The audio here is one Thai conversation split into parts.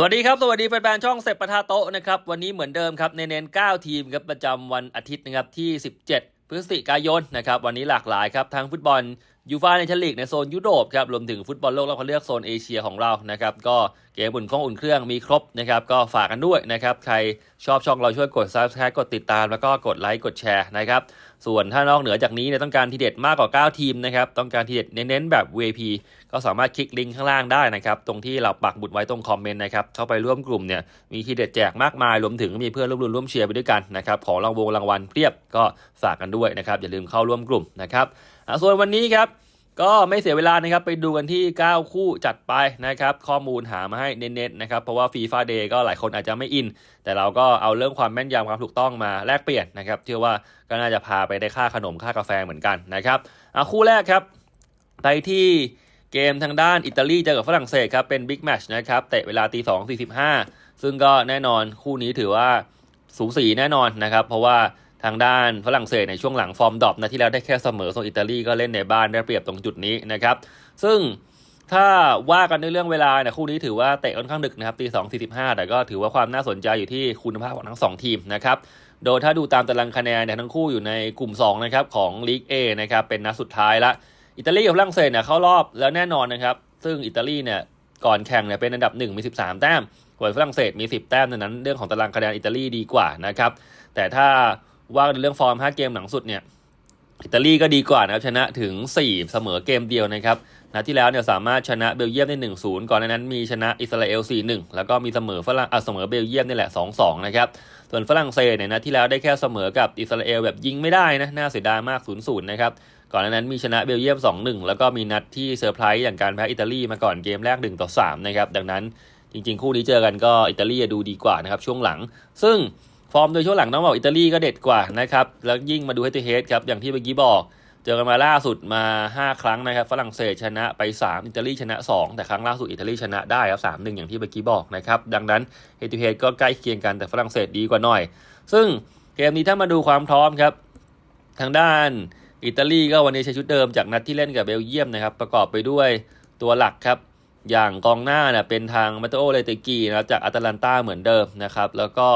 สวัสดีครับ สวัสดีแฟนๆช่องเซปปะทาโตะนะครับ วันนี้เหมือนเดิมครับเน้นๆ9ทีมครับประจำวันอาทิตย์นะครับที่ 17 พฤศจิกายนนะครับวันนี้หลากหลายครับทั้งฟุตบอลยูฟ่าในชลีกในโซนยุโรปครับรวมถึงฟุตบอลโลกรอบคัดเลือกโซนเอเชียของเรานะครับก็เกมอุ่นเครื่องอุ่นเครื่องมีครบนะครับก็ฝากกันด้วยนะครับใครชอบช่องเราช่วยกด subscribe กดติดตามแล้วก็กดไลค์กดแชร์นะครับ ส่วนถ้านอกเหนือจากนี้เนี่ยต้องการทีเด็ดมากกว่า 9 ทีมนะครับ ต้องการทีเด็ดเน้นๆแบบ VIP ก็สามารถคลิกลิงก์ข้างล่างได้นะครับ ตรงที่เราปักบุดไว้ตรงคอมเมนต์นะครับ เข้าไปร่วมกลุ่มเนี่ย มีทีเด็ดแจกมากมาย รวมถึงมีเพื่อนร่วมรุนร่วมเชียร์ไปด้วยกันนะครับ ของรางวงรางวัลเพียบก็ฝากกันด้วยนะครับ อย่าลืมเข้าร่วมกลุ่มนะครับ ส่วนวันนี้ครับ ก็ไม่เสียเวลานะครับไปดูกันที่ 9 คู่จัดไปนะครับ ข้อมูลหามาให้เน้นๆนะครับ เพราะว่าฟีฟาเดย์ก็หลายคนอาจจะไม่อิน แต่เราก็เอาเรื่องความแม่นยำความถูกต้องมาแลกเปลี่ยนนะครับเชื่อว่าก็น่าจะพาไปได้ค่าขนมค่ากาแฟเหมือนกันนะครับอะคู่แรกครับ ไปที่เกมทางด้านอิตาลีเจอกับฝรั่งเศสครับเป็นบิ๊กแมชนะครับเตะเวลาตีสองสี่สิบห้าซึ่งก็แน่นอนคู่นี้ถือว่าสูสีแน่นอนนะครับ เพราะว่า ทางด้านฝรั่งเศสในช่วงหลังฟอร์มดรอปนะที่แล้วได้แค่เสมอส่วนอิตาลีก็เล่นในบ้านได้เปรียบตรงจุดนี้นะครับ ซึ่งถ้าว่ากันในเรื่องเวลาเนี่ยคู่นี้ถือว่าเตะค่อนข้างดึกนะครับตีสองสี่สิบห้าแต่ก็ถือว่าความน่าสนใจอยู่ที่คุณภาพของทั้งสองทีมนะครับ โดยถ้าดูตามตารางคะแนนเนี่ยทั้งคู่อยู่ในกลุ่ม2นะครับของลีก A นะครับเป็นนัดสุดท้ายละอิตาลีกับฝรั่งเศสเนี่ยเข้ารอบแล้วแน่นอนนะครับ ซึ่งอิตาลีเนี่ยก่อนแข่งเนี่ยเป็นอันดับ 1 มี 13 แต้มส่วนฝรั่งเศสมี 10 แต้มดังนั้นเรื่องของตารางคะแนนอิตาลีดีกว่านะครับแต่ถ้า ว่าในเรื่องฟอร์ม 5 เกมหลังสุดเนี่ยอิตาลีก็ดีกว่านะครับชนะถึง 4 เสมอเกมเดียวนะครับนัดที่แล้วเนี่ยสามารถชนะเบลเยียมได้ 1-0 ก่อนหน้านั้นมีชนะอิสราเอล 4-1 แล้วก็มีเสมอฝรั่งอะเสมอเบลเยียมนี่แหละ 2-2 นะครับส่วนฝรั่งเศสเนี่ยนะที่แล้วได้แค่เสมอกับอิสราเอลแบบยิงไม่ได้นะน่าเสียดายมาก 0-0 นะครับก่อนหน้านั้นมีชนะเบลเยียม 2-1 แล้วก็มีนัดที่เซอร์ไพรส์อย่างการแพ้อิตาลีมาก่อนเกมแรก 1-3 นะครับดังนั้นจริงๆ คู่นี้เจอกันก็อิตาลีดูดีกว่านะครับช่วงหลัง ซึ่ง ฟอร์มโดยช่วงหลังต้องบอกอิตาลีก็เด็ดกว่านะครับ แล้วยิ่งมาดูเฮด o เฮดครับ อย่างที่เมื่อกี้บอก เจอกันมาล่าสุดมา 5 ครั้งนะครับ ฝรั่งเศสชนะไป 3 อิตาลีชนะ 2 แต่ครั้งล่าสุดอิตาลีชนะได้ครับ3-1อย่างที่เมื่อกี้บอกนะครับ ดังนั้นเฮด o เฮดก็ใกล้เคียงกันแต่ฝรั่งเศสดีกว่าหน่อย ซึ่งเกมนี้ถ้ามาดูความพร้อมครับ ทางด้านอิตาลีก็วันนี้ใช้ชุดเดิมจากนัดที่เล่นกับเบลเยียมนะครับ ประกอบไปด้วยตัวหลักครับอย่างกองหน้าเนี่ยเป็นทางมาโตโอเลเตกีนะจากอาตาลันตาเหมือนเดิมนะครับ แล้วก็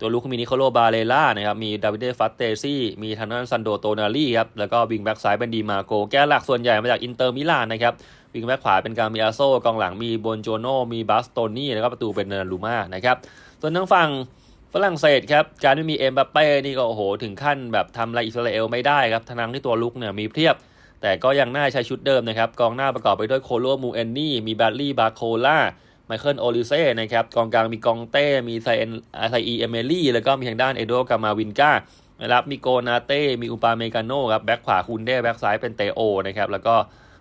ตัวลูกมินิโคโลบาเลล่านะครับมีดาวิดเดฟัตเตซี่มีทางด้านซันโดโตนาลีครับแล้วก็วิงแบ็กซ้ายเป็นดีมาโกแก้หลักส่วนใหญ่มาจากอินเตอร์มิลานนะครับวิงแบ็กขวาเป็นการมีอาโซกองหลังมีโบนโจโนมีบัสโตนี่แล้วก็ประตูเป็นเนลูมานะครับส่วนทางฝั่งฝรั่งเศสครับการไม่มีเอ็มบัปเป้นี่ก็โอ้โหถึงขั้นแบบทำอะไรอิสราเอลไม่ได้ครับทางที่ตัวลุกเนี่ยมีเพียบ แต่ก็ยังน่าใช้ชุดเดิมนะครับกองหน้าประกอบไปด้วยโคโลมูเอนนี่มีแบดลี่บาโคล่า ไมเคิลโอลิเซ่นะครับกองกลางมีกองเต้ มีไซเอนไซอีเอเมลี่ แล้วก็มีทางด้านเอโดกามาวินกานะครับมีโกนาเต้ มีอุปาเมกาโนครับแบ็คขวาคุนเด้แบ็คซ้ายเป็นเตโอนะครับแล้วก็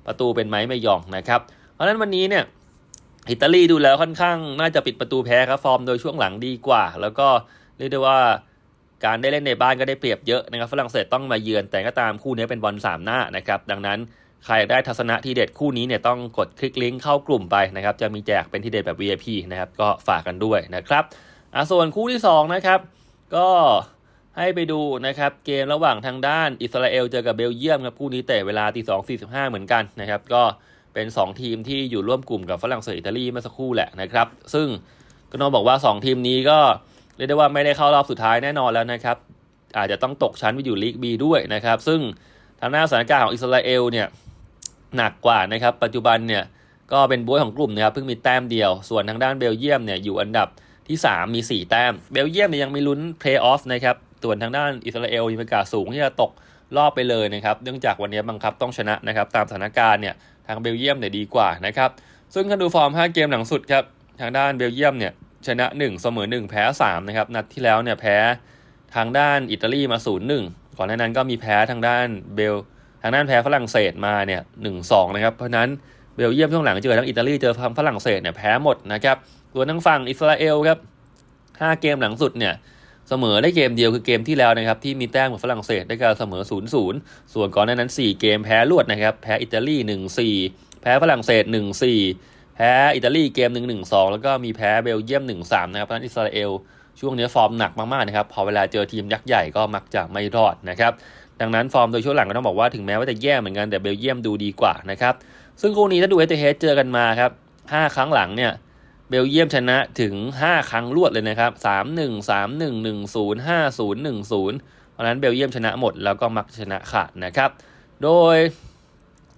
ประตูเป็นไม้ไม่ยองนะครับเพราะฉะนั้นวันนี้เนี่ยอิตาลีดูแล้วค่อนข้างน่าจะปิดประตูแพ้ครับฟอร์มโดยช่วงหลังดีกว่า แล้วก็เรียกได้ว่าการได้เล่นในบ้านก็ได้เปรียบเยอะนะครับฝรั่งเศสต้องมาเยือนแต่ก็ตามคู่นี้เป็นบอลสามหน้านะครับดังนั้น ใครอยากได้ทัศนะที่เด็ดคู่นี้เนี่ยต้องกดคลิกลิงก์เข้ากลุ่มไปนะครับ จะมีแจกเป็นที่เด็ดแบบ VIP นะครับก็ฝากกันด้วยนะครับอะส่วนคู่ที่สองนะครับก็ให้ไปดูนะครับเกมระหว่างทางด้านอิสราเอลเจอกับเบลเยียมครับคู่นี้เตะเวลาตีสองสี่สิบห้าเหมือนกันนะครับก็เป็น 2 ทีมที่อยู่ร่วมกลุ่มกับฝรั่งเศสอิตาลีเมื่อสักครู่แหละนะครับ ซึ่งก็น้องบอกว่า 2 ทีมนี้ก็เรียกได้ว่าไม่ได้เข้ารอบสุดท้ายแน่นอนแล้วนะครับ อาจจะต้องตกชั้นไปอยู่ลีกบีด้วยนะครับ ซึ่งทางหน้าสถานการณ์ของอิสราเอลเนี่ย หนักกว่านะครับ ปัจจุบันเนี่ยก็เป็นบวยของกลุ่มนะครับเพิ่งมีแต้มเดียว ส่วนทางด้านเบลเยียมเนี่ยอยู่อันดับที่ 3 มี 4 แต้ม เบลเยียมเนี่ยยังมีลุ้นเพลย์ออฟนะครับส่วนทางด้านอิสราเอลมีโอกาสสูงที่จะตกรอบไปเลยนะครับ เนื่องจากวันนี้บังคับต้องชนะนะครับ ตามสถานการณ์เนี่ยทางเบลเยียมเนี่ยดีกว่านะครับ ซึ่งถ้าดูฟอร์ม 5 เกมหลังสุดครับ ทางด้านเบลเยียมเนี่ยชนะ 1 เสมอ 1 แพ้ 3 นะครับ นัดที่แล้วเนี่ยแพ้ทางด้านอิตาลีมา 0-1 ก่อนหน้านั้นก็มีแพ้ทางด้านเบล ทางด้านแพ้ฝรั่งเศสมาเนี่ยหนึ่งสองนะครับ เพราะนั้นเบลเยียมช่วงหลังเจอทั้งอิตาลีเจอทางฝรั่งเศสเนี่ยแพ้หมดนะครับส่วนทางฝั่งอิสราเอลครับห้าเกมหลังสุดเนี่ยเสมอได้เกมเดียวคือเกมที่แล้วนะครับที่มีแต้มกับฝรั่งเศสได้การเสมอ0ูนย์ส่วนก่อนหน้านั้น 4 เกมแพ้รวดนะครับแพ้อิตาลี 1-4 แพ้ฝรั่งเศส 1-4 แพ้อิตาลีเกม 1-1-2 แล้วก็มีแพ้เบลเยียม 1-3 นะครับเพราะฉะนั้นอิสราเอลช่วงนี้ฟอร์มหนักมากๆนะครับพอเวลาเจอทีมยักษ์ใหญ่ก็มักจะไม่รอดนะครับ ดังนั้นฟอร์มโดยช่วงหลังก็ต้องบอกว่าถึงแม้ว่าจะแย่เหมือนกันแต่เบลเยียมดูดีกว่านะครับ ซึ่งคู่นี้ถ้าดูเอเตเฮดเจอกันมาครับ5ครั้งหลังเนี่ยเบลเยียมชนะถึง 5 ครั้งรวดเลยนะครับ 3-1 3-1 1-0 5-0 1-0 เพราะฉะนั้นเบลเยียมชนะหมดแล้วก็มักชนะขาดนะครับ โดย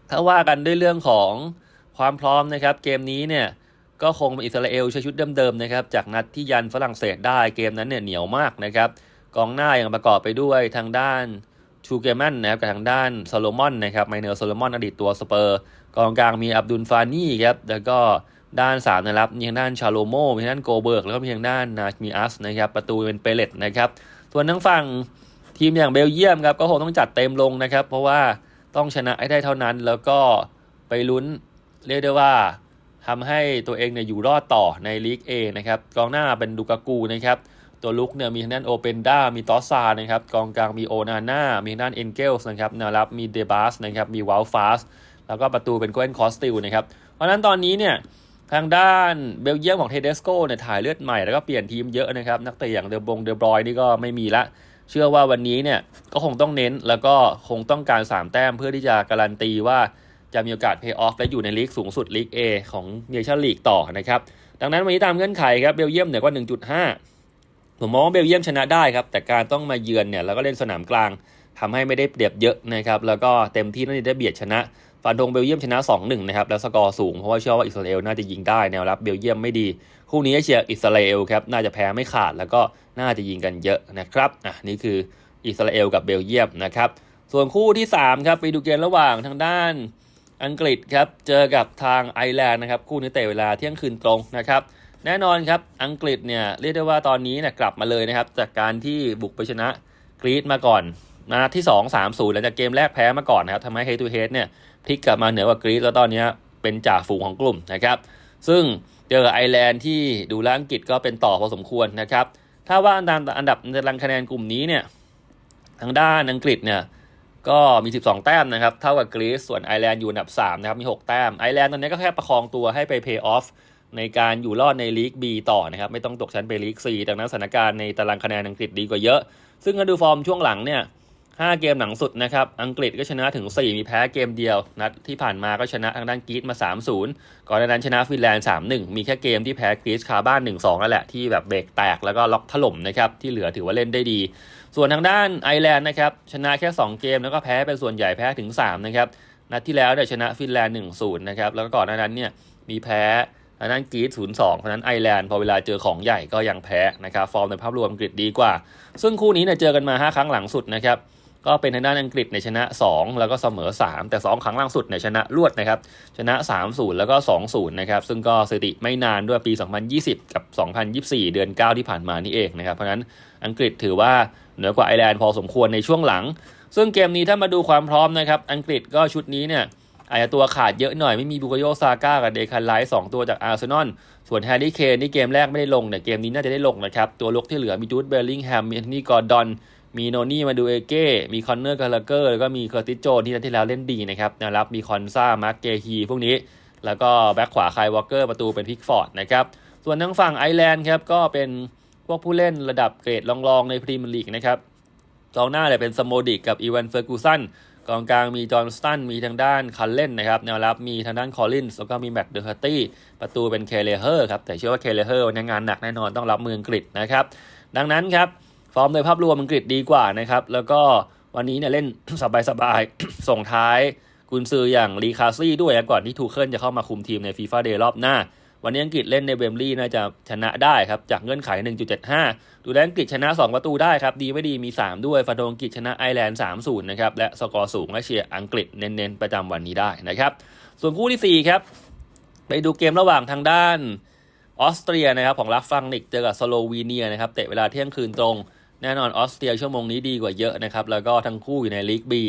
ถ้าว่ากันด้วยเรื่องของความพร้อมนะครับ เกมนี้เนี่ยก็คงเป็นอิสราเอลใช้ชุดเดิมๆนะครับ จากนัดที่ยันฝรั่งเศสได้เกมนั้นเนี่ยเหนียวมากนะครับ กองหน้ายังประกอบไปด้วยทางด้าน ชูเกมันนะครับกับทางด้านโซโลมอนนะครับไมเนลโซโลมอนอดีตตัวสเปอร์กองกลางมีอับดุลฟานี่ครับแล้วก็ด้าน3นะครับมีทางด้านชาโลโมมีทางด้านโกเบิร์กแล้วก็มีทางด้านนาชมีอัสนะครับประตูเป็นเปเลตนะครับส่วนทั้งฝั่งทีมอย่างเบลเยียมครับก็คงต้องจัดเต็มลงนะครับ เพราะว่าต้องชนะให้ได้เท่านั้น แล้วก็ไปลุ้นเรียกได้ว่าทำให้ตัวเองเนี่ยอยู่รอดต่อในลีก A นะครับกองหน้าเป็นดูกากูนะครับ ตัวลุกเนี่ยมีทางด้านโอเปนด้ามีตอสซานะครับกองกลางมีโอนาน่ามีทางด้านเอ็นเกลส์นะครับแนวรับมีเดบาสนะครับมีวาลฟาสแล้วก็ประตูเป็นโกเอนคอสติลนะครับเพราะฉะนั้นตอนนี้เนี่ยทางด้านเบลเยียมของเทเดสโกเนี่ยถ่ายเลือดใหม่แล้วก็เปลี่ยนทีมเยอะนะครับ นักเตะอย่างเดอบงเดอบรอยนี่ก็ไม่มีละ เชื่อว่าวันนี้เนี่ยก็คงต้องเน้นแล้วก็คงต้องการ 3 แต้มเพื่อที่จะการันตีว่าจะมีโอกาสเพย์ออฟและอยู่ในลีกสูงสุดลีก A ของเนชั่นลีกต่อนะครับ ดังนั้นวันนี้ตามเงื่อนไขครับเบลเยียมเนี่ยก็1.5 ผมมองว่าเบลเยียมชนะได้ครับ แต่การต้องมาเยือนเนี่ยแล้วก็เล่นสนามกลางทำให้ไม่ได้เปรียบเยอะนะครับ แล้วก็เต็มที่น่าจะได้เบียดชนะฟันธงเบลเยียมชนะ 2-1 นะครับ แล้วสกอร์สูง เพราะว่าเชื่อว่าอิสราเอลน่าจะยิงได้แนวรับเบลเยียมไม่ดี คู่นี้เชียร์อิสราเอลครับน่าจะแพ้ไม่ขาดแล้วก็น่าจะยิงกันเยอะนะครับอะนี่คืออิสราเอลกับเบลเยียมนะครับส่วนคู่ที่3ครับไปดูเกมระหว่างทางด้านอังกฤษครับเจอกับทางไอร์แลนด์นะครับคู่นี้เตะเวลาเที่ยงคืนตรงนะครับ แน่นอนครับอังกฤษเนี่ยเรียกได้ว่าตอนนี้เนี่ยกลับมาเลยนะครับ จากการที่บุกไปชนะกรีซมาก่อนนัดที่ 2 3 0หลังจากเกมแรกแพ้มาก่อนนะครับทำให้เฮตูเฮดเนี่ยพลิกกลับมาเหนือกว่ากรีซแล้วตอนนี้เป็นจ่าฝูงของกลุ่มนะครับ ซึ่งเจอไอร์แลนด์ที่ดูแลอังกฤษก็เป็นต่อพอสมควรนะครับ ถ้าว่าอันดับอันดับในตารางคะแนนกลุ่มนี้เนี่ยทางด้านอังกฤษเนี่ยก็มี 12 แต้มนะครับ เท่ากับกรีซส่วนไอร์แลนด์อยู่อันดับ3นะครับมี 6 แต้มไอร์แลนด์ตอนนี้ก็แค่ประคองตัวให้ไปเพย์ออฟ ในการอยู่รอดในลีก B ต่อนะครับ ไม่ต้องตกชั้นไปลีก C ดังนั้นสถานการณ์ในตารางคะแนนอังกฤษดีกว่าเยอะ ซึ่งถ้าดูฟอร์มช่วงหลังเนี่ย5เกมหลังสุดนะครับ อังกฤษก็ชนะถึง 4 มีแพ้เกมเดียว นัดที่ผ่านมาก็ชนะทางด้านกรีซมา 3-0 ก่อนหน้านั้นชนะฟินแลนด์ 3-1 มีแค่เกมที่แพ้กรีซคาบ้าน 1-2 นั่นแหละ ที่แบบเบรกแตกแล้วก็ล็อกถล่มนะครับ ที่เหลือถือว่าเล่นได้ดี ส่วนทางด้านไอร์แลนด์นะครับ ชนะแค่ 2 เกมแล้วก็แพ้เป็นส่วนใหญ่แพ้ถึง 3 นะครับ นัดที่แล้วเนี่ยชนะฟินแลนด์ 1-0 นะครับ แล้วก็ก่อนหน้านั้นเนี่ยมีแพ้ ทางด้านกรีซ0-2เพราะนั้นไอร์แลนด์พอเวลาเจอของใหญ่ก็ยังแพ้นะครับฟอร์มในภาพรวมอังกฤษดีกว่า ซึ่งคู่นี้เนี่ยเจอกันมา 5 ครั้งหลังสุดนะครับก็เป็นทางด้านอังกฤษในชนะ 2 แล้วก็เสมอ 3 แต่ 2 ครั้งล่าสุดในชนะรวดนะครับชนะ 3-0 แล้วก็ 2-0 นะครับซึ่งก็สถิติไม่นานด้วยปี 2020 กับ 2024 เดือน 9 ที่ผ่านมานี่เองนะครับเพราะฉะนั้นอังกฤษถือว่าเหนือกว่าไอร์แลนด์พอสมควรในช่วงหลัง ซึ่งเกมนี้ถ้ามาดูความพร้อมนะครับอังกฤษก็ชุดนี้เนี่ย อาจจะตัวขาดเยอะหน่อยไม่มีบุกโยซาก้ากับเดคันไลท์สองตัวจากอาร์เซนอลส่วนแฮร์รี่เคนที่เกมแรกไม่ได้ลงเนี่ยเกมนี้น่าจะได้ลงนะครับ ตัวลุกที่เหลือมีจูดเบลลิงแฮมมีนี่กอร์ดอน มีโนนี่มาดูเอเก้ มีคอนเนอร์กาลาเกอร์แล้วก็มีเคอร์ติโจนที่นัดที่แล้วเล่นดีนะครับนะครับมีคอนซ่ามาร์กเกฮีพวกนี้ แล้วก็แบ็คขวาไคลวอลเกอร์ประตูเป็นพิกฟอร์ดนะครับส่วนทางฝั่งไอร์แลนด์ครับก็เป็นพวกผู้เล่นระดับเกรดรองๆในพรีเมียร์ลีกนะครับกองหน้าเนี่ยเป็นสโมดิกกับอีวานเฟอร์กูสัน กองกลางมีจอห์นสตันมีทางด้านคันเล่นนะครับแนวรับมีทางด้านคอลลินส์แล้วก็มีแม็กเดอร์ฮัตตี้ประตูเป็นเคเลเฮอร์ครับแต่เชื่อว่าเคเลเฮอร์วันนี้งานหนักแน่นอนต้องรับมืออังกฤษนะครับดังนั้นครับฟอร์มโดยภาพรวมอังกฤษดีกว่านะครับแล้วก็วันนี้เนี่ยเล่นสบายๆส่งท้ายกุนซืออย่างลีคาซี่ด้วยก่อนที่ทูเคิลจะเข้ามาคุมทีมในฟีฟ่าเดย์รอบหน้า วันนี้อังกฤษเล่นในเบมลี่น่าจะชนะได้ครับ จากเงื่อนไข 1.75 ดูแลอังกฤษชนะ 2 ประตูได้ครับ ดีไม่ดีมี 3 ด้วยฟันโดอังกฤษชนะไอร์แลนด์ 3-0 นะครับ และสกอร์สูงและเชียร์อังกฤษเน้นๆ ประจำวันนี้ได้นะครับ ส่วนคู่ที่ 4 ครับ ไปดูเกมระหว่างทางด้านออสเตรียนะครับของลัฟฟังนิกเจอกับสโลวีเนียนะครับเตะเวลาเที่ยงคืนตรงแน่นอนออสเตรียชั่วโมงนี้ดีกว่าเยอะนะครับ แล้วก็ทั้งคู่อยู่ในลีกบี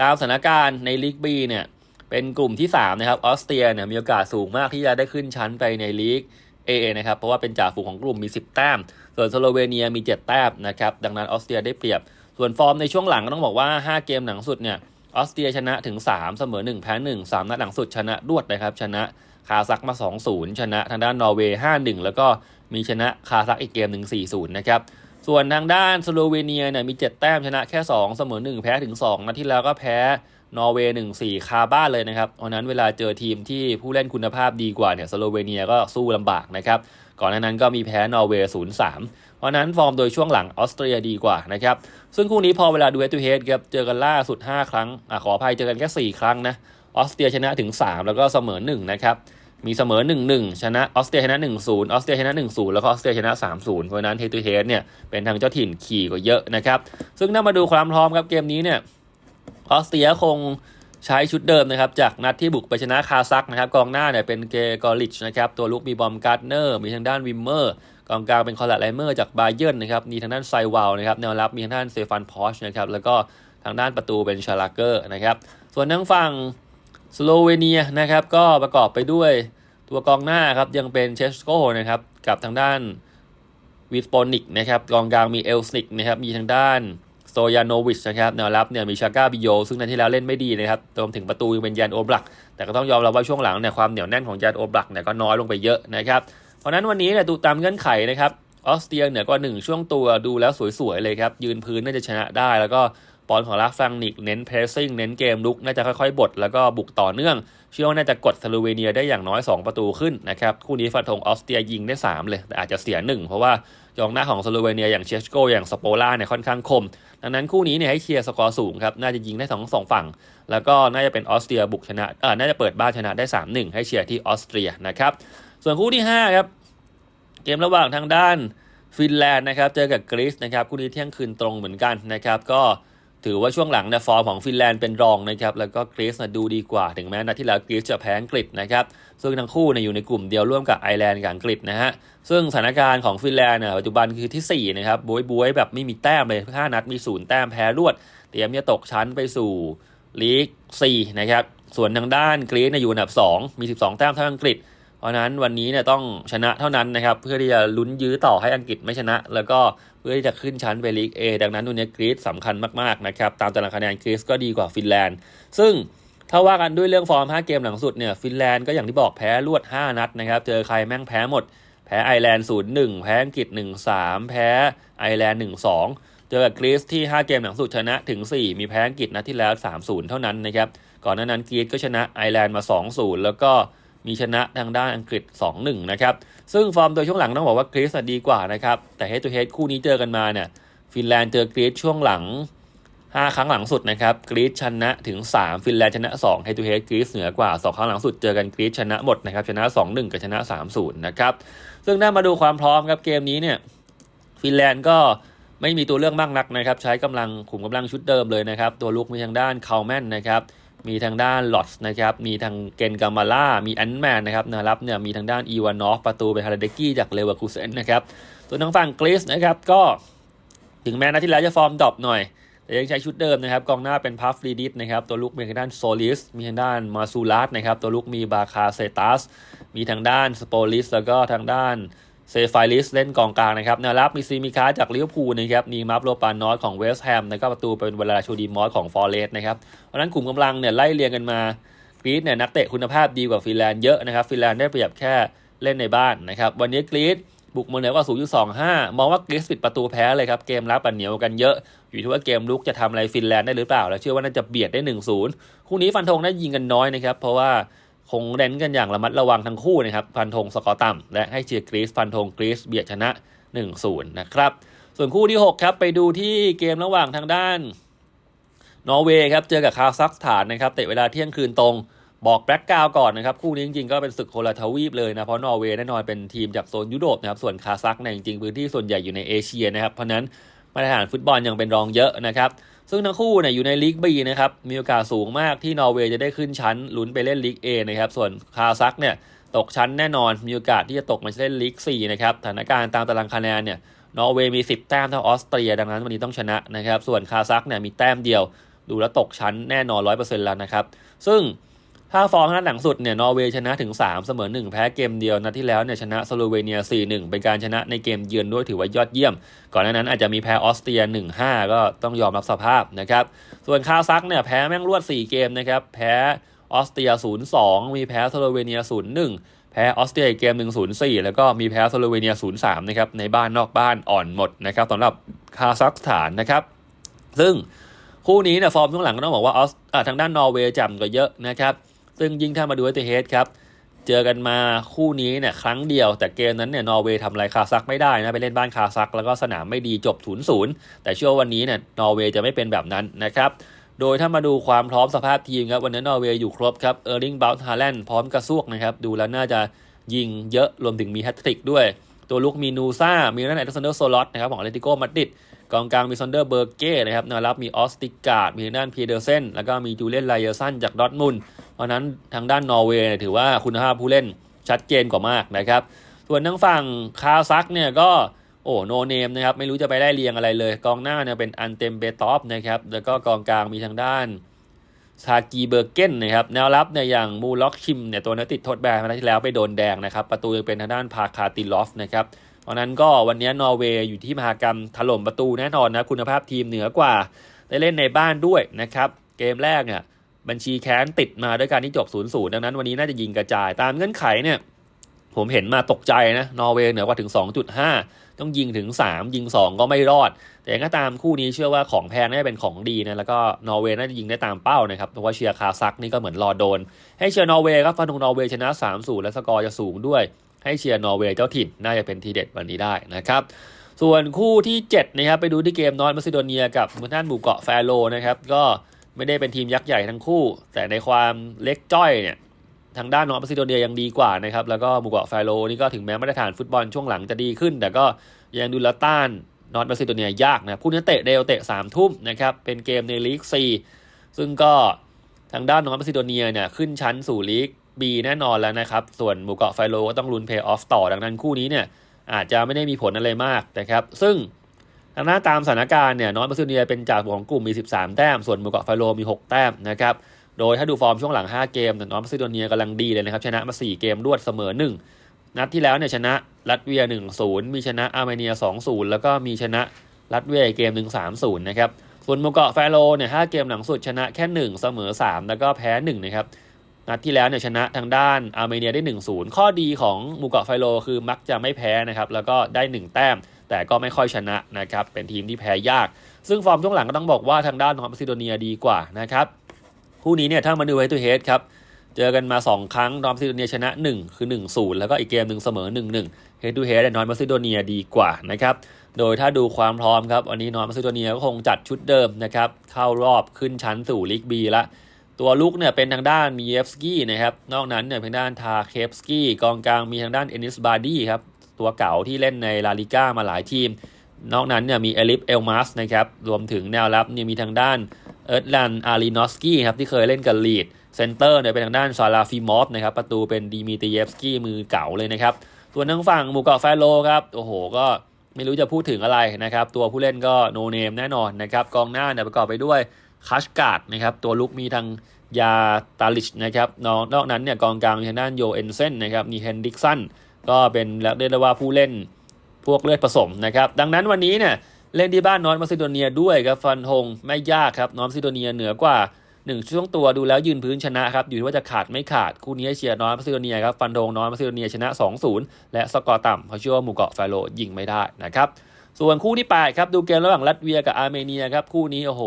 ตามสถานการณ์ในลีกบีเนี่ย เป็นกลุ่มที่ 3 นะครับออสเตรียเนี่ยมีโอกาสสูงมากที่จะได้ขึ้นชั้นไปในลีกเอนะครับ เพราะว่าเป็นจ่าฝูงของกลุ่มมี 10 แต้ม ส่วนสโลเวเนียมี 7 แต้มนะครับ ดังนั้นออสเตรียได้เปรียบ ส่วนฟอร์มในช่วงหลังก็ต้องบอกว่า 5 เกมหลังสุดเนี่ยออสเตรียชนะถึง 3 เสมอ 1 แพ้ 1 3 นัดหลังสุดชนะรวดนะครับ ชนะคาซักมา 2-0 ชนะทางด้านนอร์เวย์ 5-1 แล้วก็มีชนะคาซักอีกเกมหนึ่ง4-0 นะครับส่วนทางด้านสโลเวเนียเนี่ยมี 7 แต้มชนะแค่ 2 เสมอ 1 แพ้ถึง 2 นัดที่แล้วก็แพ้ นอร์เวย์หนึ่งสี่คาบ้านเลยนะครับเพราะนั้นเวลาเจอทีมที่ผู้เล่นคุณภาพดีกว่าเนี่ยสโลเวเนียก็สู้ลำบากนะครับก่อนหน้านั้นก็มีแพ้นอร์เวย์ศูนย์สามเพราะนั้นฟอร์มโดยช่วงหลังออสเตรียดีกว่านะครับซึ่งคู่นี้พอเวลาดูเฮดทูเฮดครับเจอกันล่าสุด 5 ครั้งอขออภัยเจอกันแค่ 4 ครั้งนะออสเตรียชนะถึง 3 แล้วก็เสมอ1นะครับมีเสมอ 1-1 ชนะออสเตรียชนะ 1-0 ออสเตรียชนะ 1-0 แล้วก็ออสเตรียชนะ 3-0 เพราะนั้นเฮดทูเฮดเนี่ยเป็นทางเจ้าถิ่นขี่กว่าเยอะนะครับซึ่งถ้ามาดูความพร้อมครับเกมนี้เนี่ย ออสเตรียคงใช้ชุดเดิมนะครับ จากนัดที่บุกไปชนะคาซักนะครับ กองหน้าเนี่ยเป็นเกกอริชนะครับ ตัวลุกมีบอมการ์ดเนอร์ มีทางด้านวิมเมอร์ กองกลางเป็นคอร์ลไลเมอร์จากบาเยิร์นนะครับ มีทางด้านไซวาลนะครับ แนวรับมีทางด้านเซฟานพอชนะครับ แล้วก็ทางด้านประตูเป็นชาลาเกอร์นะครับ ส่วนทางฝั่งสโลเวเนียนะครับ ก็ประกอบไปด้วยตัวกองหน้าครับยังเป็นเชสโกนะครับ กับทางด้านวิสปอนิกนะครับ กองกลางมีเอลสนิกนะครับ มีทางด้าน โซยาโนวิชนะครับแนวรับเนี่ยมีชาก้าบิโยซึ่งในที่แล้วเล่นไม่ดีนะครับรวมถึงประตูยังเป็นยานโอบลัก แต่ก็ต้องยอมรับว่าช่วงหลังเนี่ยความเหนียวแน่นของยานโอบลักเนี่ยก็น้อยลงไปเยอะนะครับเพราะนั้นวันนี้เนี่ยดูตามเงื่อนไขนะครับออสเตรียเหนือกว่าหนึ่งช่วงตัวดูแล้วสวยๆเลยครับยืนพื้นน่าจะชนะได้แล้วก็บอลของลักฟังนิกเน้นเพรสซิ่งเน้นเกมลุกน่าจะค่อยๆ บดแล้วก็บุกต่อเนื่อง เชื่อว่าน่าจะกดสโลเวเนียได้อย่างน้อย 2 ประตูขึ้นนะครับ คู่นี้ฟันธงออสเตรียยิงได้ 3 เลย แต่อาจจะเสีย 1 เพราะว่า กองหน้าของสโลเวเนียอย่างเชสโกอย่างสโปล่าเนี่ยค่อนข้างคม ดังนั้นคู่นี้เนี่ยให้เชียร์สกอร์สูงครับ น่าจะยิงได้ทั้งสองฝั่ง แล้วก็น่าจะเป็นออสเตรียบุกชนะเออน่าจะเปิดบ้านชนะได้ 3-1 ให้เชียร์ที่ออสเตรียนะครับ ส่วนคู่ที่ 5 ครับ เกมระหว่างทางด้านฟินแลนด์นะครับ เจอกับกรีซนะครับ คู่นี้เที่ยงคืนตรงเหมือนกันนะครับ ก็ ถือว่าช่วงหลังเนี่ยฟอร์มของฟินแลนด์เป็นรองนะครับแล้วก็กรีซนะดูดีกว่า ถึงแม้นัดที่แล้วกรีซจะแพ้อังกฤษนะครับซึ่งทั้งคู่เนี่ยอยู่ในกลุ่มเดียวร่วมกับไอร์แลนด์กับอังกฤษนะฮะซึ่งสถานการณ์ของฟินแลนด์เนี่ยปัจจุบันคือที่4นะครับบวยบวยแบบไม่มีแต้มเลย5นัดมีศูนย์แต้มแพ้รวด เตรียมจะตกชั้นไปสู่ลีก4นะครับส่วนทางด้านกรีซเนี่ยอยู่อันดับ 2 มี 12 แต้มเท่าอังกฤษ เพราะนั้นวันนี้เนี่ยต้องชนะเท่านั้นนะครับ เพื่อที่จะลุ้นยื้อต่อให้อังกฤษไม่ชนะ แล้วก็เพื่อที่จะขึ้นชั้นไปลีก A ดังนั้นตัวนี้กรีซสำคัญมากๆนะครับตามตารางคะแนนกรีซก็ดีกว่าฟินแลนด์ ซึ่งถ้าว่ากันด้วยเรื่องฟอร์ม 5 เกมหลังสุดเนี่ยฟินแลนด์ก็อย่างที่บอกแพ้รวด 5 นัดนะครับ เจอใครแม่งแพ้หมด แพ้ไอร์แลนด์ 0-1 แพ้อังกฤษ 1-3 แพ้ไอร์แลนด์ 1-2 เจอกับกรีซที่ 5 เกมหลังสุดชนะถึง 4 มีแพ้อังกฤษนัดที่แล้ว 3-0 เท่านั้นนะครับก่อนหน้านั้นกรีซก็ชนะไอร์แลนด์มา 2-0 แล้วก็ มีชนะทางด้านอังกฤษ 2-1 นะครับ ซึ่งฟอร์มโดยช่วงหลังต้องบอกว่ากรีซดีกว่านะครับ แต่เฮดทูเฮดคู่นี้เจอกันมาเนี่ย ฟินแลนด์เจอกรีซช่วงหลัง 5 ครั้งหลังสุดนะครับ กรีซชนะถึง 3 ฟินแลนด์ชนะ2เฮดทูเฮดกรีซเหนือกว่า 2 ครั้งหลังสุดเจอกันกรีซชนะหมดนะครับ ชนะ 2-1 กับชนะ 3-0 นะครับ ซึ่งถ้ามาดูความพร้อมครับเกมนี้เนี่ย ฟินแลนด์ก็ไม่มีตัวเลือกมากนักนะครับ ใช้กำลังขุมกำลังชุดเดิมเลยนะครับ ตัวลุกมีทางด้านคาลแมนนะครับ มีทางด้านลอตส์นะครับ มีทางเกนกามาล่า มีแอนแมนนะครับนะครับเนี่ยมีทางด้านอีวานอฟประตูเป็นฮาราเดกี้จากเลเวอร์คูเซนนะครับส่วนทางฝั่งกรีซนะครับก็ถึงแม้นัดที่แล้วจะฟอร์มดรอปหน่อย แต่ยังใช้ชุดเดิมนะครับ กองหน้าเป็นพัฟรีดิสนะครับ ตัวลุกมีทางด้านโซลิส มีทางด้านมาซูลัสนะครับ ตัวลุกมีบาคาเซตัส มีทางด้านสโปลิส แล้วก็ทางด้าน เซฟายลิสเล่นกองกลางนะครับแนวรับมีซีมิคาจากลิเวอร์พูลนะครับนีมัฟโลปานอสของเวสต์แฮมแล้วก็ประตูเป็นเวลาชูดีมอสของฟอร์เรสต์นะครับเพราะฉะนั้นกลุ่มกำลังเนี่ยไล่เรียงกันมากรีซเนี่ยนักเตะคุณภาพดีกว่าฟินแลนด์เยอะนะครับฟินแลนด์ได้เปรียบแค่เล่นในบ้านนะครับวันนี้กรีซบุกมาเหนือกว่า0.25มองว่ากรีซปิดประตูแพ้เลยครับเกมรับปันเหนียวกันเยอะ อยู่ที่ว่าเกมลุกจะทำอะไรฟินแลนด์ได้หรือเปล่า แล้วเชื่อว่าน่าจะเบียดได้1-0คู่นี้ฟันธงได้ยิงกันน้อยนะครับเพราะว่า คงเน้นกันอย่างระมัดระวังทั้งคู่นะครับฟันธงสกอร์ต่ำและให้เชียร์กรีซฟันธงกรีซเบียดชนะ 1-0 นะครับ ส่วนคู่ที่ 6 ครับ ไปดูที่เกมระหว่างทางด้าน นอร์เวย์ครับ เจอกับคาซัคสถานนะครับเตะเวลาเที่ยงคืนตรงบอกแบล็กกราวก่อนนะครับ คู่นี้จริงๆก็เป็นศึกโคละทวีปเลยนะ เพราะนอร์เวย์แน่นอนเป็นทีมจากโซนยุโรปนะครับส่วนคาซัคเนี่ยจริงๆพื้นที่ส่วนใหญ่อยู่ในเอเชียนะครับเพราะนั้นมาตรฐานฟุตบอลยังเป็นรองเยอะนะครับ ซึ่งทั้งคู่เนี่ยอยู่ในลีกบีนะครับ มีโอกาสสูงมากที่นอร์เวย์จะได้ขึ้นชั้นลุ้นไปเล่นลีกเอนะครับ ส่วนคาซัคเนี่ยตกชั้นแน่นอน มีโอกาสที่จะตกมาเล่นลีกสี่นะครับ สถานการณ์ตามตารางคะแนนเนี่ยนอร์เวย์มี 10 แต้มเท่าออสเตรีย ดังนั้นวันนี้ต้องชนะนะครับ ส่วนคาซัคเนี่ยมีแต้มเดียว ดูแล้วตกชั้นแน่นอน 100%แล้วนะครับ ซึ่ง ถ้าฟอร์มนัดหลังสุดเนี่ยนอร์เวย์ชนะถึง 3 เสมอ 1 แพ้เกมเดียวนัดที่แล้วเนี่ยชนะสโลเวเนีย 4-1 เป็นการชนะในเกมเยือนด้วยถือว่ายอดเยี่ยม ก่อนหน้านั้นอาจจะมีแพ้ออสเตรีย 1-5 ก็ต้องยอมรับสภาพนะครับ ส่วนคาซัคเนี่ยแพ้แม่งรวด 4 เกมนะครับ แพ้ออสเตรีย 0-2 มีแพ้สโลเวเนีย 0-1 แพ้ออสเตรียเกมหนึ่ง0-4 แล้วก็มีแพ้สโลเวเนีย 0-3 นะครับในบ้านนอกบ้านอ่อนหมดนะครับสำหรับคาซัคสถานนะครับ ซึ่งคู่นี้เนี่ยฟอร์มช่วงหลังก็ต้องบอกว่าออสอ่าทางด้านนอร์เวย์จำกว่าเยอะนะครับ ซึ่งยิ่งถ้ามาดูเอเฮดครับเจอกันมาคู่นี้เนี่ยครั้งเดียว แต่เกมนั้นเนี่ยนอร์เวย์ทำอะไรคาซักไม่ได้นะไปเล่นบ้านคาซัก แล้วก็สนามไม่ดีจบ0ูนย์แต่เชื่อวันนี้เนี่ยนอร์เวย์จะไม่เป็นแบบนั้นนะครับโดยถ้ามาดูความพร้อมสภาพทีมครับวันนี้นอร์เวย์อยู่ครบครับเออร์ลิงบาลฮาแลนด์พร้อมกระซวกนะครับดูแล้วน่าจะยิงเยอะรวมถึงมีแฮตทริกด้วย ตัวลุกมีนูซ่า มีนั่นแอตเซนเดอร์โซลอตนะครับของเลติโกมาดริดกองกลางมีซอนเดอร์เบอร์เก้นะครับแนวรับมีออสติการ์ดมีทางด้านพีเดอร์เซนแล้วก็มีจูเลียนไลเออร์สันจากดอทมุนด์ เพราะนั้นทางด้านนอร์เวย์เนี่ยถือว่าคุณภาพผู้เล่นชัดเจนกว่ามากนะครับ ส่วนทางฝั่งคาซักเนี่ยก็โอ้โนเนมนะครับไม่รู้จะไปได้เรียงอะไรเลย กองหน้าเนี่ยเป็นอันเต็มเบตอฟนะครับแล้วก็กองกลางมีทางด้านซากีเบอร์เกนนะครับแนวรับเนี่ยอย่างมูล็อกคิมเนี่ยตัวนั้นติดโทษแบนมาที่แล้วไปโดนแดงนะครับ ประตูยังเป็นทางด้านพาคาติลอฟนะครับเพราะนั้นก็วันนี้นอร์เวย์อยู่ที่มหากรรมถล่มประตูแน่นอนนะคุณภาพทีมเหนือกว่า ได้เล่นในบ้านด้วยนะครับ เกมแรกเนี่ย บัญชีแค้นติดมาด้วยการที่จบ0ูนย์ดังนั้นวันนี้น่าจะยิงกระจาย ตามเงื่อนไขเนี่ยผมเห็นมาตกใจนะ นอร์เวย์เหนือกว่าถึง 2.5 ต้องยิงถึง 3 ยิง 2 ก็ไม่รอด แต่ยังก็ตามคู่นี้เชื่อว่าของแพงน่าจะเป็นของดีนะ แล้วก็นอร์เวย์น่าจะยิงได้ตามเป้านะครับ เพราะว่าเชียร์คาซักนี่ก็เหมือนรอโดน ให้เชียร์นอร์เวย์ครับฟันธงนอร์เวย์ชนะ3-0และสกอร์จะสูงด้วย ให้เชียร์นอร์เวย์เจ้าถิ่นน่าจะเป็นทีเด็ดวันนี้ได้นะครับ ส่วนคู่ที่7นะครับไปดูที่เกมนอร์ทมาซิโดเนียกับทางด้านหมู่เกาะแฟโรนะครับ ก็ ไม่ได้เป็นทีมยักษ์ใหญ่ทั้งคู่ แต่ในความเล็กจ้อยเนี่ยทางด้านนอร์ทมาซิโดเนียยังดีกว่านะครับ แล้วก็หมู่เกาะแฟโรนี่ก็ถึงแม้มาตรฐานฟุตบอลช่วงหลังจะดีขึ้น แต่ก็ยังดูแลต้านนอร์ทมาซิโดเนียยากนะคู่นี้เตะเร็วเตะ3ทุ่มนะครับ เป็นเกมในลีก 4 ซึ่งก็ทางด้านนอร์ทมาซิโดเนียเนี่ยขึ้นชั้นสู่ลีก B แน่นอนแล้วนะครับ ส่วนหมู่เกาะไฟโลก็ต้องลุ้นเพย์ออฟต่อดังนั้นคู่นี้เนี่ยอาจจะไม่ได้มีผลอะไรมากนะครับ ซึ่ง ทางหน้าตามสถานการณ์เนี่ยนอร์ทมาซิโดเนียเป็นจ่าฝูงของกลุ่มมี 13 แต้ม ส่วนหมู่เกาะไฟโลมี 6 แต้มนะครับ โดยถ้าดูฟอร์มช่วงหลัง 5 เกมนอร์ทมาซิโดเนียกำลังดีเลยนะครับ ชนะมา 4 เกมรวดเสมอ 1 นัดที่แล้วเนี่ยชนะรัสเวีย 1-0 มีชนะอาร์เมเนีย 2-0 แล้วก็มีชนะรัสเวียเกมหนึ่ง3-0นะครับส่วนหมู่เกาะแฟโรเนี่ย5เกมหลังสุดชนะแค่ 1 เสมอ 3 แล้วก็แพ้1นะครับนัดที่แล้วเนี่ยชนะทางด้านอาร์เมเนียได้ 1-0 ข้อดีของหมู่เกาะไฟโรคือมักจะไม่แพ้นะครับแล้วก็ได้ 1 แต้ม แต่ก็ไม่ค่อยชนะนะครับ เป็นทีมที่แพ้ยาก ซึ่งฟอร์มช่วงหลังก็ต้องบอกว่าทางด้านของมาซิโดเนียดีกว่านะครับคู่นี้เนี่ยถ้ามาดูไวตัวเฮดครับเจอกันมา 2 ครั้งนอร์มาซิโดเนียชนะ 1 คือ 1-0 แล้วก็อีกเกมหนึ่งเสมอ 1-1เฮดทูเฮดนอร์มาซิโดเนียดีกว่านะครับโดยถ้าดูความพร้อมครับวันนี้นอร์มาซิโดเนียก็คงจัดชุดเดิมนะครับเข้ารอบขึ้นชั้นสู่ลีกบีละตัวลุกเนี่ยเป็นทางด้านมีเอฟสกี้นะครับนอกนั้นเนี่ยเป็นด้านทาเคฟสกี้กองกลางมีทางด้านเอนิสบาร์ดี้ครับ ตัวเก่าที่เล่นในลาลิก้ามาหลายทีม นอกนั้นเนี่ยมีเอลิฟเอลมาสนะครับ รวมถึงแนวรับเนี่ยมีทางด้านเอิร์ธลันอารีนอสกี้ครับ ที่เคยเล่นกับลีดเซนเตอร์เนี่ยเป็นทางด้านซาลาฟิมอฟนะครับ ประตูเป็นดีมิตเยฟสกี้มือเก่าเลยนะครับ ส่วนทางฝั่งหมู่เกาะแฟโลครับ โอ้โห ก็ไม่รู้จะพูดถึงอะไรนะครับ ตัวผู้เล่นก็โนเนมแน่นอนนะครับ กองหน้าเนี่ยประกอบไปด้วยคัชการ์ดนะครับ ตัวลุกมีทางยาตาลิชนะครับนอกนอกนั้นเนี่ยกองกลางมีทางด้านโยเอนเซนนะครับมีเฮนดิกสัน ก็เป็นแล้วเรียกได้ว่าผู้เล่นพวกเลือดผสมนะครับ ดังนั้นวันนี้เนี่ยเล่นที่บ้านนอร์ทมาซิโดเนียด้วยครับฟันธงไม่ยากครับนอร์ทมาซิโดเนียเหนือกว่าหนึ่งช่วงตัวดูแล้วยืนพื้นชนะครับ อยู่ที่ว่าจะขาดไม่ขาด คู่นี้เชียร์นอร์ทมาซิโดเนียครับฟันธงนอร์ทมาซิโดเนียชนะ 2-0 และสกอร์ต่ำเพราะเชื่อว่าหมู่เกาะฟาโรยิงไม่ได้นะครับส่วนคู่ที่8ครับดูเกมระหว่างรัสเวียกับอาร์เมเนียครับคู่นี้โอ้โห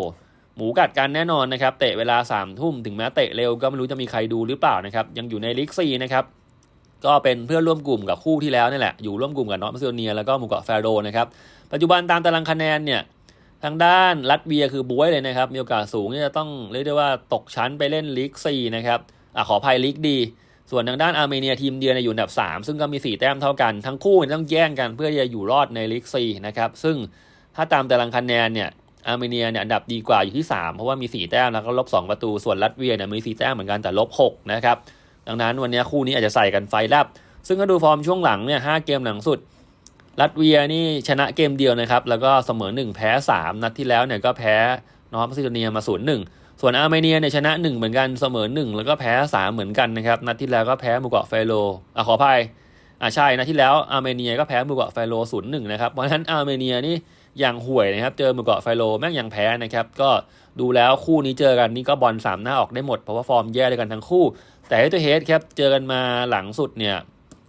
หมูกัดกันแน่นอนนะครับเตะเวลา3ามทุ่มถึงแม้เตะเร็วก็ไม่รู้จะมีใครดูหรือเปล่านะครับยังอยู่ในลีกซีนะครับ ก็เป็นเพื่อนร่วมกลุ่มกับคู่ที่แล้วนี่แหละ อยู่ร่วมกลุ่มกับนอร์ทมาซิโดเนียแล้วก็หมู่เกาะแฟโรนะครับ ปัจจุบันตามตารางคะแนนเนี่ยทางด้านรัสเวียคือบวยเลยนะครับ มีโอกาสสูงที่จะต้องเรียกได้ว่าตกชั้นไปเล่นลีกซีนะครับอะขออภัยลีกดี ส่วนทางด้านอาร์เมเนียทีมเดียวเนี่ยอยู่อันดับ 3 ซึ่งก็มี 4 แต้มเท่ากัน ทั้งคู่เนี่ยต้องแย่งกันเพื่อจะอยู่รอดในลีกซีนะครับ ซึ่งถ้าตามตารางคะแนนเนี่ยอาร์เมเนียเนี่ยอันดับดีกว่าอยู่ที่ 3 เพราะว่ามี 4 แต้มแล้วก็ลบ 2 ประตู ส่วนรัสเวียเนี่ยมี 4 แต้มเหมือนกันแต่ลบ 6 นะครับ ดังนั้นวันนี้คู่นี้อาจจะใส่กันไฟแลบซึ่งก็ดูฟอร์มช่วงหลังเนี่ย5เกมหลังสุดรัสเวียนี่ชนะเกมเดียวนะครับ แล้วก็เสมอ 1 แพ้ 3 นัดที่แล้วเนี่ยก็แพ้นอร์ทมาซิโดเนียมา0 1ส่วนอาร์เมเนียเนี่ยชนะ 1 เหมือนกันเสมอ 1 แล้วก็แพ้ 3 เหมือนกันนะครับ นัดที่แล้วก็แพ้หมู่เกาะเฟโลอะขออภัยอะใช่นัดที่แล้วอาร์เมเนียก็แพ้หมู่เกาะเฟโล0 1นย์หนึ่งนะครับเพราะฉะนั้นอาร์เมเนียนี่ยังห่วยนะครับ เจอหมู่เกาะเฟโลแม่งยังแพ้นะครับ ก็ดูแล้วคู่นี้เจอกันนี่ก็บอลสามหน้าออกได้หมดเพราะว่าฟอร์มแย่ด้วยกันทั้งคู่ แต่ให้ตัวเฮดครับเจอกันมาหลังสุดเนี่ย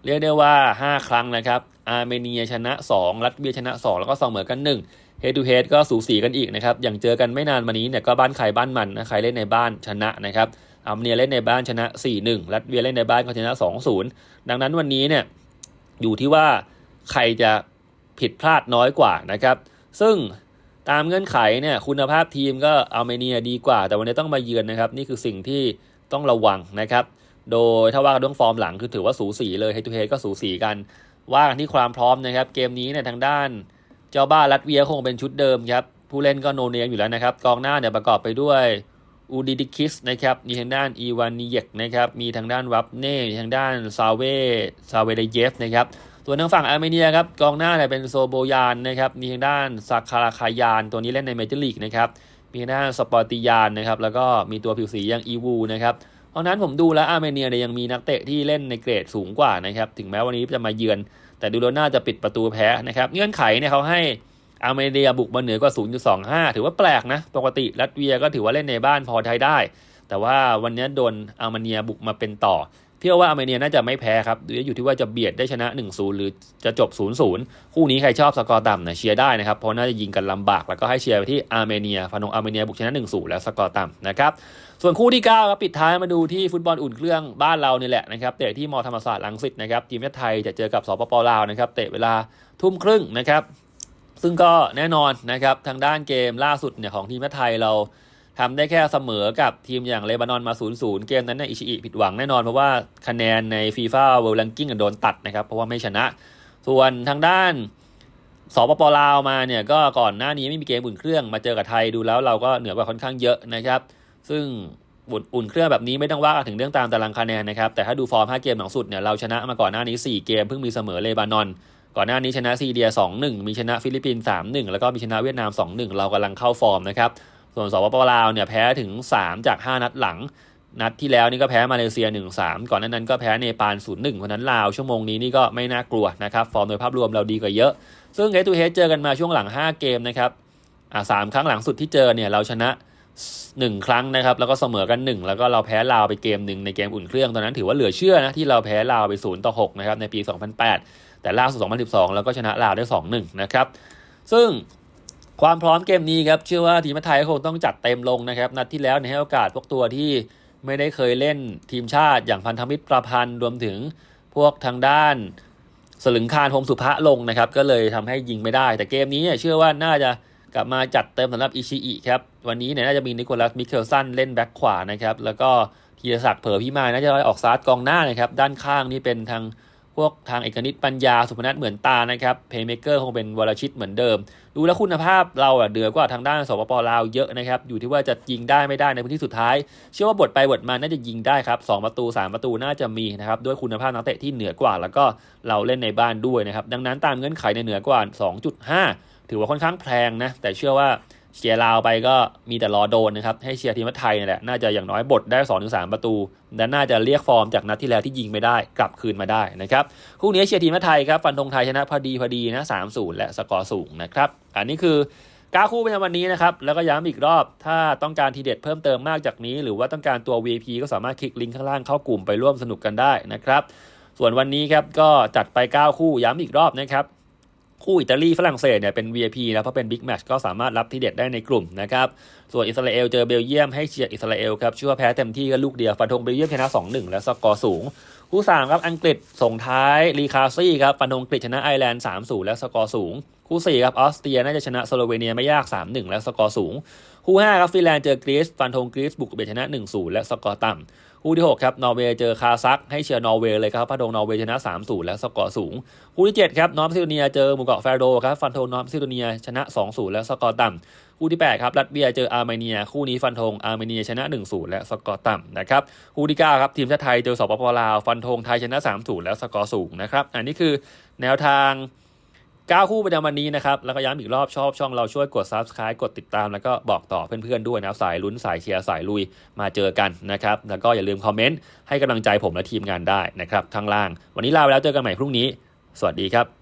เรียกได้ว่า 5 ครั้งนะครับ อาร์เมเนียชนะ 2 รัสเซียชนะ 2 แล้วก็เสมอกัน1เฮดทูเฮดก็สูสีกันอีกนะครับ อย่างเจอกันไม่นานมานี้เนี่ยก็บ้านใครบ้านมันนะใครเล่นในบ้านชนะนะครับอาร์เมเนียเล่นในบ้านชนะ 4-1 รัสเซียเล่นในบ้านก็ชนะ 2-0 ดังนั้นวันนี้เนี่ยอยู่ที่ว่าใครจะผิดพลาดน้อยกว่านะครับ ซึ่งตามเงื่อนไขเนี่ยคุณภาพทีมก็อาร์เมเนียดีกว่า แต่วันนี้ต้องมาเยือนนะครับ นี่คือสิ่งที่ ต้องระวังนะครับ โดยถ้าว่ากันเรื่องฟอร์มหลังคือถือว่าสูสีเลยเฮดทูเฮดก็สูสีกันว่ากันที่ความพร้อมนะครับ เกมนี้เนี่ยทางด้าน เจ้าบ้านรัสเวียคงเป็นชุดเดิมครับผู้เล่นก็โนเนียมอยู่แล้วนะครับกองหน้าเนี่ยประกอบไปด้วยอูดิดิคิสนะครับมีทางด้านอีวานิเยกนะครับมีทางด้านวับเน่มีทางด้านซาเวซาเวเดเยฟนะครับส่วทางฝั่งอาร์เมเนียครับกองหน้าเนี่ยเป็นโซโบยานนะครับมีทางด้านซาคาราคายานตัวนี้เล่นในเมเจอร์ลีกนะครับ มีทางด้าสปอร์ติยานนะครับ แล้วก็มีตัวผิวสีอย่างอีวูนะครับเพราะนั้นผมดูแล้วอาร์เมเนียเนี่ยยังมีนักเตะที่เล่นในเกรดสูงกว่านะครับ ถึงแม้วันนี้จะมาเยือน แต่ดูแล้วน่าจะปิดประตูแพ้นะครับ เงื่อนไขเนี่ยเขาให้อาร์เมเนียบุกมาเหนือกว่า 0.25 ถือว่าแปลกนะ ปกติรัสเวียก็ถือว่าเล่นในบ้านพอใช้ได้ แต่ว่าวันนี้โดนอาร์เมเนียบุกมาเป็นต่อ เชื่อว่าอาร์เมเนียน่าจะไม่แพ้ครับอยู่ที่ว่าจะเบียดได้ชนะ 1-0 หรือจะจบ 0-0 คู่นี้ใครชอบสกอร์ต่ำนะเชียร์ได้นะครับ เพราะน่าจะยิงกันลำบากแล้วก็ให้เชียร์ไปที่อาร์เมเนียฟานงอาร์เมเนียบุกชนะ 1-0 แล้วสกอร์ต่ำนะครับส่วนคู่ที่ 9ครับปิดท้ายมาดูที่ฟุตบอลอุ่นเครื่องบ้านเรานี่แหละนะครับเตะที่มอธรรมศาสตร์ลังสิตนะครับทีมชาติไทยจะเจอกับสปปลาวนะครับเตะเวลาทุ่มครึ่งนะครับซึ่งก็แน่นอนนะครับทางด้านเกมล่าสุดเนี่ยของทีมชาติไทยเรา ทำได้แค่เสมอกับทีมอย่างเลบานอนมา0-0เกมนั้นเนี่ยอิชิอิผิดหวังแน่นอนเพราะว่าคะแนนในฟีฟ่าเวิลด์ r ร n กิ้งโดนตัดนะครับ เพราะว่าไม่ชนะ ส่วนทางด้านสปปลาวมาเนี่ยก็ก่อนหน้านี้ไม่มีเกมอุ่นเครื่องมาเจอกับไทยดูแล้วเราก็เหนือกว่าค่อนข้างเยอะนะครับ ซึ่งอุ่นเครื่องแบบนี้ไม่ต้องว่าถึงเรื่องตามตารางคะแนนนะครับแต่ถ้าดูฟอร์ม 5 เกมหลังสุดเนี่ยเราชนะมาก่อนหน้านี้ 4 เกมเพิ่งมีเสมอเลบานอน ก่อนหน้านี้ชนะซีเรีย 2-1 มีชนะฟิลิปปินส์ 3-1 แล้วก็มีชนะเวียดนาม 2-1 เรากำลังเข้าฟอร์มนะครับ ส่วนสปปลาวเนี่ยแพ้ถึง 3 จาก 5 นัดหลัง นัดที่แล้วนี่ก็แพ้มาเลเซีย 1-3 ก่อนหน้านั้นก็แพ้เนปาล 0-1เพราะนั้นลาวชั่วโมงนี้นี่ก็ไม่น่ากลัวนะครับ ฟอร์มโดยภาพรวมเราดีกว่าเยอะ ซึ่งเฮตูเฮดเจอกันมาช่วงหลัง 5 เกมนะครับอ่าสามครั้งหลังสุดที่เจอเนี่ยเราชนะ 1 ครั้งนะครับ แล้วก็เสมอกัน 1 แล้วก็เราแพ้ลาวไปเกมหนึ่งในเกมอุ่นเครื่องตอนนั้นถือว่าเหลือเชื่อนะที่เราแพ้ลาวไป0ต่อ6นะครับในปี 2008 แต่ล่าสุด2012 แล้วก็ชนะลาวได้ 2-1 นะครับซึ่ง ความพร้อมเกมนี้ครับเชื่อว่าทีมไทยคงต้องจัดเต็มลงนะครับ นัดที่แล้วเนี่ยให้โอกาสพวกตัวที่ไม่ได้เคยเล่นทีมชาติอย่างพันธมิตรประพันธ์รวมถึงพวกทางด้านสลึงคารพรหมสุภะลงนะครับ ก็เลยทำให้ยิงไม่ได้ แต่เกมนี้เนี่ยเชื่อว่าน่าจะกลับมาจัดเต็มสำหรับอิชิอิครับ วันนี้เนี่ยน่าจะมีนิโคลัสมิเคลสันเล่นแบ็คขวานะครับ แล้วก็ธีรศักดิ์เผอพิมายน่าจะออกซาร์ดกองหน้านะครับ ด้านข้างนี่เป็นทางพวกทางเอกนิตปัญญาสุพนัทเหมือนตานะครับเพย์เมเกอร์คงเป็นวรชิตเหมือนเดิม ดูแล้วคุณภาพเราอะเดือกว่าทางด้านสปปลาวเยอะนะครับ อยู่ที่ว่าจะยิงได้ไม่ได้ในพื้นที่สุดท้าย เชื่อว่าบทไปบทมาน่าจะยิงได้ครับสองประตูสามประตูน่าจะมีนะครับด้วยคุณภาพนักเตะที่เหนือกว่า แล้วก็เราเล่นในบ้านด้วยนะครับดังนั้นตามเงื่อนไขในเหนือกว่า 2.5 ถือว่าค่อนข้างแพงนะแต่เชื่อว่า เชียร์ลาวไปก็มีแต่รอโดนนะครับ ให้เชียร์ทีมไทยนี่แหละ น่าจะอย่างน้อยบทได้2-3ประตู และน่าจะเรียกฟอร์มจากนัดที่แล้วที่ยิงไม่ได้กลับคืนมาได้นะครับคู่นี้เชียร์ทีมไทยครับฟันธงไทยชนะพอดีพอดีนะ3-0และสกอร์สูงนะครับ อันนี้คือก้าคู่ประจำวันนี้นะครับ แล้วก็ย้ำอีกรอบ ถ้าต้องการทีเด็ดเพิ่มเติมมากจากนี้ หรือว่าต้องการตัว VIP ก็สามารถคลิกลิงก์ข้างล่างเข้ากลุ่มไปร่วมสนุกกันได้นะครับ ส่วนวันนี้ครับก็จัดไป 9 คู่ย้ำอีกรอบนะครับ คู่อิตาลีฝรั่งเศสเนี่ยเป็น VIP นะเพราะเป็นบิ๊กแมชก็สามารถรับที่เด็ดได้ในกลุ่มนะครับส่วนอิสราเอลเจอเบลเยียมให้เชียร์อิสราเอลครับชื่อว่าแพ้เต็มที่ก็ลูกเดียวฟันธงเบลเยียมชนะ2-1 และสกอร์สูง คู่ 3 ครับ อังกฤษส่งท้ายรีคาซี่ครับฟันธงอังกฤษชนะไอร์แลนด์3-0 และสกอร์สูง คู่ 4 ครับออสเตรียน่าจะชนะสโลเวเนียไม่ยาก 3-1 และสกอร์สูง คู่ 5 ครับฟินแลนด์เจอกรีซฟันธงกรีซบุกเบียชนะ1-0 และสกอร์ต่ำคู่ที่ 6 ครับนอร์เวย์เจอคาซักให้เชียร์นอร์เวย์เลยครับฟันธงนอร์เวย์ชนะ3-0 และสกอร์สูง คู่ที่ 7 ครับนอร์ทซิโดเนียเจอหมู่เกาะแฟโรครับฟันธงนอร์ทซิโดเนียชนะ2-0 และสกอร์ต่ำ คู่ที่ 8 ครับรัสเซียเจออาร์เมเนีย คู่นี้ฟันธงอาร์เมเนียชนะ 1-0 และสกอร์ต่ำนะครับคู่ที่ 9 ครับทีมชาติไทยเจอสปปลาวฟันธงไทยชนะ 3-0 และสกอร์สูงนะครับอันนี้คือแนวทาง 9 คู่ประจำวันนี้นะครับแล้วก็ย้ำอีกรอบชอบช่องเราช่วยกด Subscribe กดติดตาม แล้วก็บอกต่อเพื่อนๆด้วยนะครับสายลุ้นสายเชียร์สายลุยมาเจอกันนะครับแล้วก็อย่าลืมคอมเมนต์ให้กำลังใจผมและทีมงานได้นะครับข้างล่าง วันนี้ลาไปแล้วเจอกันใหม่พรุ่งนี้ สวัสดีครับ